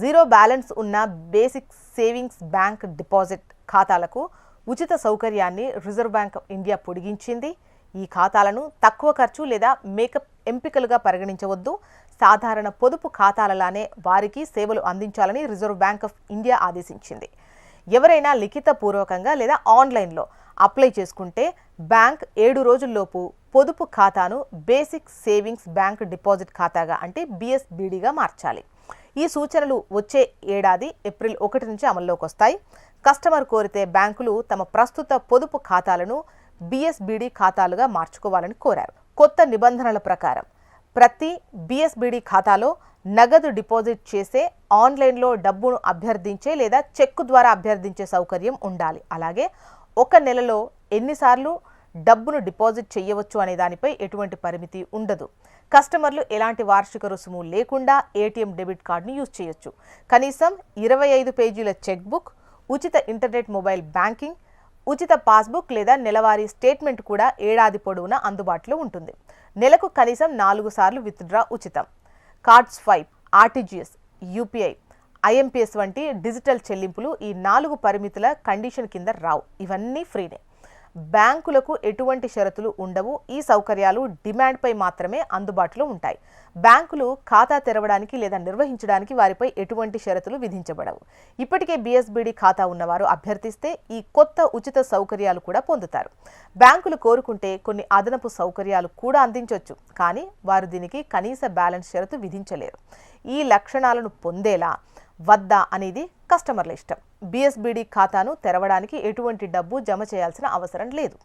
Zero balance ఉన్న basic savings bank deposit ఖాతాలకు ఉచిత సౌకర్యాన్ని రిజర్వ్ బ్యాంక్ ఆఫ్ ఇండియా పొడిగించింది. ఈ ఖాతాలను తక్కువ ఖర్చు లేదా మేకప్ ఎంపికలుగా పరిగణించవద్దు. సాధారణ పొదుపు ఖాతాలలానే వారికి సేవలు అందించాలని రిజర్వ్ బ్యాంక్ ఆఫ్ ఇండియా ఆదేశించింది. ఎవరైనా లిఖితపూర్వకంగా లేదా ఆన్లైన్లో అప్లై చేసుకుంటే బ్యాంక్ ఏడు రోజుల్లోపు పొదుపు ఖాతాను బేసిక్ సేవింగ్స్ బ్యాంక్ డిపాజిట్ ఖాతాగా అంటే బిఎస్బిడిగా మార్చాలి. ఈ సూచనలు వచ్చే ఏడాది ఏప్రిల్ ఒకటి నుంచి అమల్లోకి వస్తాయి. కస్టమర్ కోరితే బ్యాంకులు తమ ప్రస్తుత పొదుపు ఖాతాలను బిఎస్బిడి ఖాతాలుగా మార్చుకోవాలని కోరారు. కొత్త నిబంధనల ప్రకారం ప్రతి బిఎస్బిడి ఖాతాలో నగదు డిపాజిట్ చేసే ఆన్లైన్లో డబ్బును అభ్యర్థించే లేదా చెక్కు ద్వారా అభ్యర్థించే సౌకర్యం ఉండాలి. అలాగే ఒక నెలలో ఎన్నిసార్లు డబ్బును డిపాజిట్ చేయవచ్చు అనే దానిపై ఎటువంటి పరిమితి ఉండదు. కస్టమర్లు ఎలాంటి వార్షిక రుసుము లేకుండా ఏటీఎం డెబిట్ కార్డును యూజ్ చేయొచ్చు. కనీసం ఇరవై ఐదు పేజీల చెక్ బుక్ ఉచిత ఇంటర్నెట్ మొబైల్ బ్యాంకింగ్ ఉచిత పాస్బుక్ లేదా నెలవారీ స్టేట్మెంట్ కూడా ఏడాది పొడవునా అందుబాటులో ఉంటుంది. నెలకు కనీసం నాలుగు సార్లు విత్డ్రా ఉచితం. Cards five RTGS UPI IMPS వంటి డిజిటల్ చెల్లింపులు ఈ నాలుగు పరిమితుల కండిషన్ కింద రావు. ఇవన్నీ ఫ్రీనే. బ్యాంకులకు ఎటువంటి షరతులు ఉండవు. ఈ సౌకర్యాలు డిమాండ్పై మాత్రమే అందుబాటులో ఉంటాయి. బ్యాంకులు ఖాతా తెరవడానికి లేదా నిర్వహించడానికి వారిపై ఎటువంటి షరతులు విధించబడవు. ఇప్పటికే బీఎస్బీడీ ఖాతా ఉన్నవారు అభ్యర్థిస్తే ఈ కొత్త ఉచిత సౌకర్యాలు కూడా పొందుతారు. బ్యాంకులు కోరుకుంటే కొన్ని అదనపు సౌకర్యాలు కూడా అందించవచ్చు కానీ వారు దీనికి కనీస బ్యాలెన్స్ షరతు విధించలేరు. ఈ లక్షణాలను పొందేలా వద్దా అనేది కస్టమర్ల ఇష్టం. బిఎస్బిడి ఖాతాను తెరవడానికి ఎటువంటి డబ్బు జమ చేయాల్సిన అవసరం లేదు.